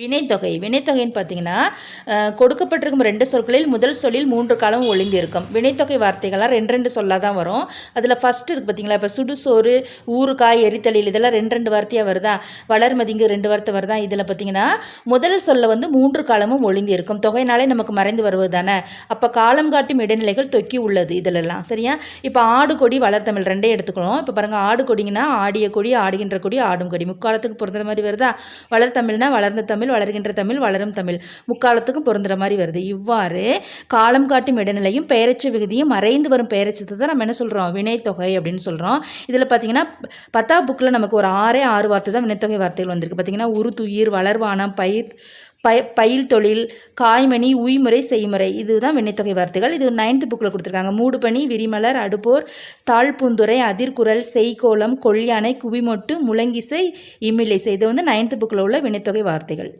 வினைத்தொகை. வினைத்தொகைன்னு பார்த்தீங்கன்னா கொடுக்கப்பட்டிருக்கும் ரெண்டு சொற்களில் முதல் சொல்லில் மூன்று காலம் ஒளிந்து இருக்கும் வினைத்தொகை வார்த்தைகள்லாம் ரெண்டு ரெண்டு சொல்லாக தான் வரும். அதில் ஃபஸ்ட்டு இருக்குது பார்த்தீங்களா? இப்போ சுடுசோறு ஊறுகாய் எரித்தளியில் இதெல்லாம் ரெண்டு ரெண்டு வார்த்தையாக வருதா? வளர்மதிங்கு ரெண்டு வார்த்தை வருதா? இதில் பார்த்தீங்கன்னா முதல் சொல்ல வந்து மூன்று காலமும் ஒளிந்து இருக்கும் தொகைனாலே நமக்கு மறைந்து வருவது தானே? அப்போ காலம் காட்டும் இடைநிலைகள் தொக்கி உள்ளது இதிலெல்லாம். சரியா? இப்போ ஆடு கொடி வளர்த்தமிழ் ரெண்டே எடுத்துக்கணும். இப்போ பாருங்கள் ஆடு கொடிங்கன்னா ஆடிய கொடி ஆடுகின்ற கொடி ஆடும் கொடி. முக்காலத்துக்கு பொருந்துற மாதிரி வருதா? வளர்த்தமிழ்னா வளர்ந்த தமிழ் வளர்கின்ற தமிழ் வளரும் தமிழ். முக்காலத்துக்கும் பொருந்துற மாதிரி வருது. இவ்வாறு காலம் காட்டும் இடைநிலையும் பெயரச்சு விகுதியும் மறைந்து வரும் பெயரச்சத்தை தான் நம்ம என்ன சொல்கிறோம் வினைத்தொகை அப்படின்னு சொல்கிறோம் இதில் பார்த்தீங்கன்னா பத்தா புக்கில் நமக்கு ஒரு ஆறே ஆறு வார்த்தை தான் வினைத்தொகை வார்த்தைகள் வந்திருக்கு. பார்த்தீங்கன்னா உருத்துயிர் வளர்வானம் பயிர் பய பயில் தொழில் காய்மணி உய்முறை செய்முறை. இதுதான் வினைத்தொகை வார்த்தைகள். இது நைன்த் புக்கில் கொடுத்துருக்காங்க. மூடுபனி விரிமலர் அடுப்போர் தாழ்பூந்துரை அதிர்குரல் செய்கோலம் கொல்யானை குவிமொட்டு முழங்கிசை இம்மிலிசை இது வந்து நைன்த் புக்கில் உள்ள வினைத்தொகை வார்த்தைகள்.